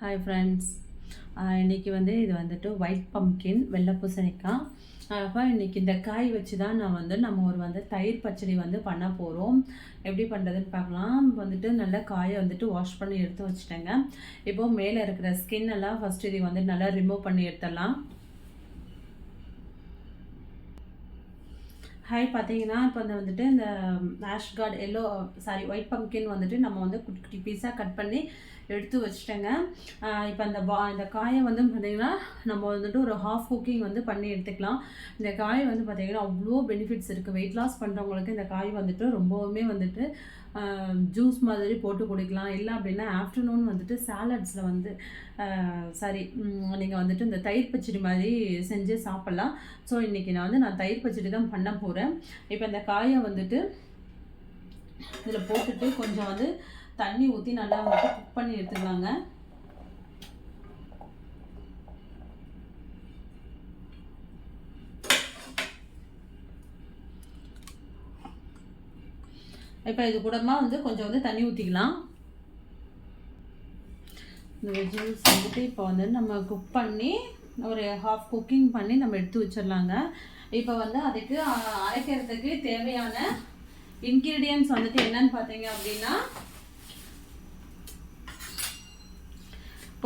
Hi friends இன்றைக்கி வந்து இது வந்துட்டு ஒயிட் பம்கின் வெள்ளை பூசணிக்காய். அப்போ இன்றைக்கி இந்த காய் வச்சு தான் நான் வந்து நம்ம ஒரு வந்து தயிர் பச்சடி வந்து பண்ண போகிறோம் எப்படி பண்ணுறதுன்னு பார்க்கலாம். வந்துட்டு நல்லா காயை வந்துட்டு வாஷ் பண்ணி எடுத்து வச்சுட்டேங்க. இப்போது மேலே இருக்கிற ஸ்கின் எல்லாம் ஃபஸ்ட்டு இதை வந்து நல்லா ரிமூவ் பண்ணி எடுத்துடலாம். ஹாய் பார்த்தீங்கன்னா இப்போ இந்த வந்துட்டு இந்த ash gourd yellow sorry white pumpkin வந்துட்டு நம்ம வந்து குட்டி குட்டி பீஸாக கட் பண்ணி எடுத்து வச்சுட்டேங்க. இப்போ அந்த பா இந்த காயை வந்து பார்த்திங்கன்னா நம்ம வந்துட்டு ஒரு ஹாஃப் குக்கிங் வந்து பண்ணி எடுத்துக்கலாம். இந்த காய் வந்து பார்த்திங்கன்னா அவ்வளோ பெனிஃபிட்ஸ் இருக்குது வெயிட் லாஸ் பண்ணுறவங்களுக்கு இந்த காய் வந்துட்டு ரொம்பவுமே வந்துட்டு ஜூஸ் மாதிரி போட்டு குடிக்கலாம். இல்லை அப்படின்னா ஆஃப்டர்நூன் வந்துட்டு சாலட்ஸில் வந்து சாரி நீங்கள் வந்துட்டு இந்த தயிர் பச்சடி மாதிரி செஞ்சு சாப்பிட்லாம். ஸோ இன்றைக்கி நான் வந்து நான் தயிர் பச்சடி தான் பண்ண போகிறேன் இப்போ இந்த காயை வந்துட்டு இதில் போட்டுட்டு கொஞ்சம் வந்து தண்ணி ஊற்றி நல்லா வந்துட்டு குக் பண்ணி எடுத்துக்கலாங்க. இப்போ இது கூடமா வந்து கொஞ்சம் வந்து தண்ணி ஊற்றிக்கலாம் இந்த வெஜிடபிள்ஸ் வந்துட்டு இப்போ வந்து நம்ம குக் பண்ணி ஒரு ஹாஃப் குக்கிங் பண்ணி நம்ம எடுத்து வச்சிடலாங்க. இப்போ வந்து அதுக்கு அரைக்கிறதுக்கு தேவையான இன்க்ரீடியன்ஸ் வந்துட்டு என்னன்னு பார்த்தீங்க அப்படின்னா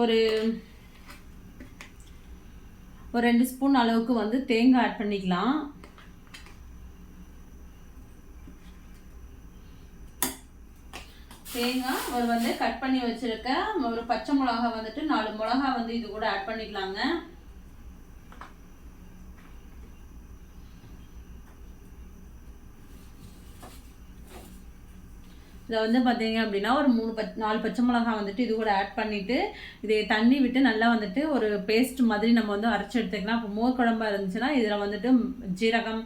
ஒரு ஒரு ரெண்டு ஸ்பூன் அளவுக்கு வந்து தேங்காய் ஆட் பண்ணிக்கலாம். தேங்காய் ஒரு வந்து கட் பண்ணி வச்சுருக்க. ஒரு பச்சை மிளகா வந்துட்டு நாலு மிளகா வந்து இது கூட ஆட் பண்ணிக்கலாங்க. இதை வந்து பார்த்தீங்க அப்படின்னா ஒரு மூணு பச் நாலு பச்சை மிளகா வந்துட்டு இது கூட ஆட் பண்ணிவிட்டு இதை தண்ணி விட்டு நல்லா வந்துட்டு ஒரு பேஸ்ட் மாதிரி நம்ம வந்து அரைச்சி எடுத்துக்கலாம். இப்போ மோர் குழம்பாக இருந்துச்சுன்னா இதில் வந்துட்டு ஜீரகம்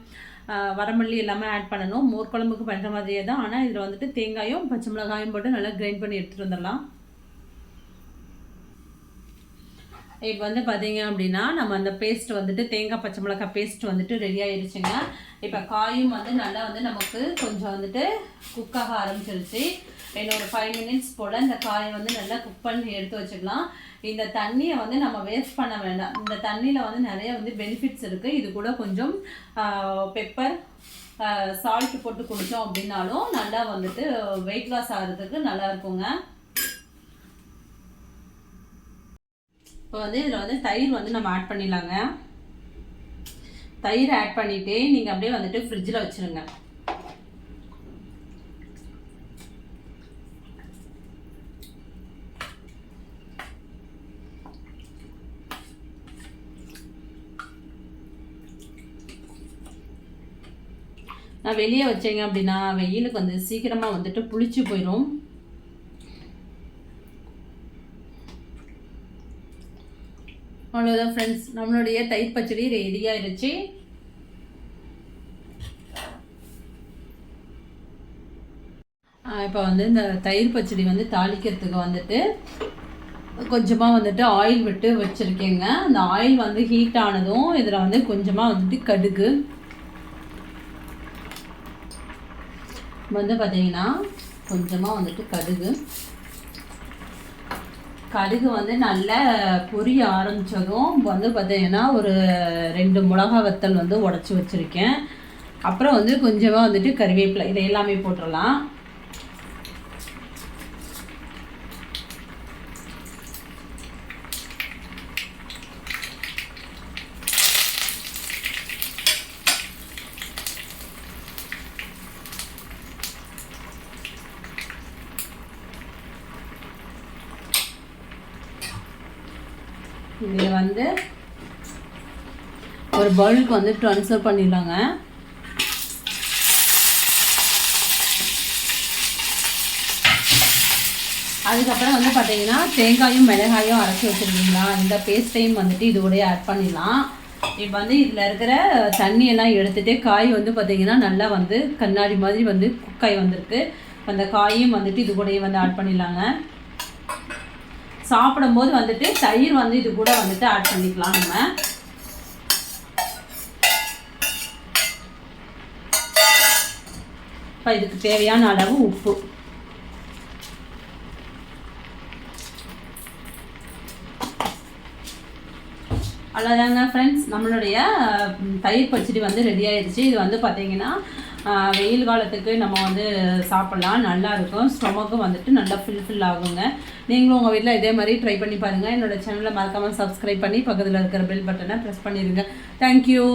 வரமல்லி எல்லாமே ஆட் பண்ணணும். மோர் குழம்புக்கு பண்ணுற மாதிரியே தான். ஆனால் இதில் வந்துட்டு தேங்காயும் பச்சை மிளகாயும் போட்டு நல்லா கிரைண்ட் பண்ணி எடுத்துகிட்டு வந்துடலாம். இப்போ வந்து பார்த்தீங்க அப்படின்னா நம்ம அந்த பேஸ்ட் வந்துட்டு தேங்காய் பச்சை மிளகாய் பேஸ்ட் வந்துட்டு ரெடி ஆயிடுச்சுங்க. இப்போ காயும் வந்து நல்லா வந்து நமக்கு கொஞ்சம் வந்துட்டு குக்காக ஆரம்பிச்சிருச்சு. இன்னொரு ஃபைவ் மினிட்ஸ் போல் இந்த காயை வந்து நல்லா குக் பண்ணி எடுத்து வச்சுக்கலாம். இந்த தண்ணியை வந்து நம்ம வேஸ்ட் பண்ண வேண்டாம். இந்த தண்ணியில் வந்து நிறைய வந்து பெனிஃபிட்ஸ் இருக்குது இது கூட கொஞ்சம் பெப்பர் சால்ட் போட்டு குடித்தோம் அப்படின்னாலும் நல்லா வந்துட்டு வெயிட் லாஸ் ஆகிறதுக்கு நல்லா இருக்குங்க. இப்போ வந்து இதில் வந்து தயிர் வந்து நம்ம ஆட் பண்ணிடலாங்க. தயிர் ஆட் பண்ணிவிட்டு நீங்கள் அப்படியே வந்துட்டு ஃப்ரிட்ஜில் வச்சுருங்க. நான் வெளியே வச்சேங்க அப்படின்னா வெயிலுக்கு வந்து சீக்கிரமாக வந்துட்டு புளிச்சு போயிடும் அவ்வளோதான் ஃப்ரெண்ட்ஸ் நம்மளுடைய தயிர் பச்சடி ரெடி ஆயிடுச்சு இப்போ வந்து இந்த தயிர் பச்சடி வந்து தாளிக்கிறதுக்கு வந்துட்டு கொஞ்சமாக வந்துட்டு ஆயில் விட்டு வச்சுருக்கேங்க. அந்த ஆயில் வந்து ஹீட் ஆனதும் இதில் வந்து கொஞ்சமாக வந்துட்டு கடுகு. வந்து பார்த்திங்கன்னா கொஞ்சமாக வந்துட்டு கடுகு. கடுகு வந்து நல்லா பொரிய ஆரம்பித்ததும் வந்து பார்த்தீங்கன்னா ஒரு ரெண்டு மிளகா வத்தல் வந்து உடச்சி வச்சுருக்கேன். அப்புறம் வந்து கொஞ்சமாக வந்துட்டு கறிவேப்பிலை இதை எல்லாமே போட்டுடலாம். இதில் வந்து ஒரு பவுலுக்கு வந்து ட்ரான்ஸ்ஃபர் பண்ணிடலாங்க. அதுக்கப்புறம் வந்து பார்த்தீங்கன்னா தேங்காயும் மிளகாயும் அரைச்சி வச்சுருக்கீங்களா? இந்த பேஸ்ட்டையும் வந்துட்டு இது ஆட் பண்ணிடலாம். இப்போ வந்து இதில் இருக்கிற தண்ணியெல்லாம் எடுத்துகிட்டு காய் வந்து பார்த்திங்கன்னா நல்லா வந்து கண்ணாடி மாதிரி வந்து குக்காய் வந்திருக்கு. அந்த காயும் வந்துட்டு இது கூடயே வந்து ஆட் பண்ணிடலாங்க. சாப்பிடும்போது வந்துட்டு தயிர் வந்து இது கூட வந்துட்டு ஆட் பண்ணிக்கலாம் நம்ம. இப்போ இதுக்கு தேவையான அளவு உப்பு. அவ்வளோதாங்க ஃப்ரெண்ட்ஸ் நம்மளுடைய தயிர் பச்சடி வந்து ரெடி ஆயிடுச்சு. இது வந்து பார்த்தீங்கன்னா வெயில் காலத்துக்கு நம்ம வந்து சாப்பிட்லாம் நல்லா இருக்கும். ஸ்டொமக்கும் வந்துட்டு நல்லா ஃபில்ஃபில் ஆகுங்க. நீங்களும் உங்கள் வீட்டில் இதே மாதிரி ட்ரை பண்ணி பாருங்கள் என்னோட சேனலை மறக்காமல் சப்ஸ்கிரைப் பண்ணி பக்கத்தில் இருக்கிற பெல் பட்டனை ப்ரெஸ் பண்ணிடுங்க தேங்க்யூ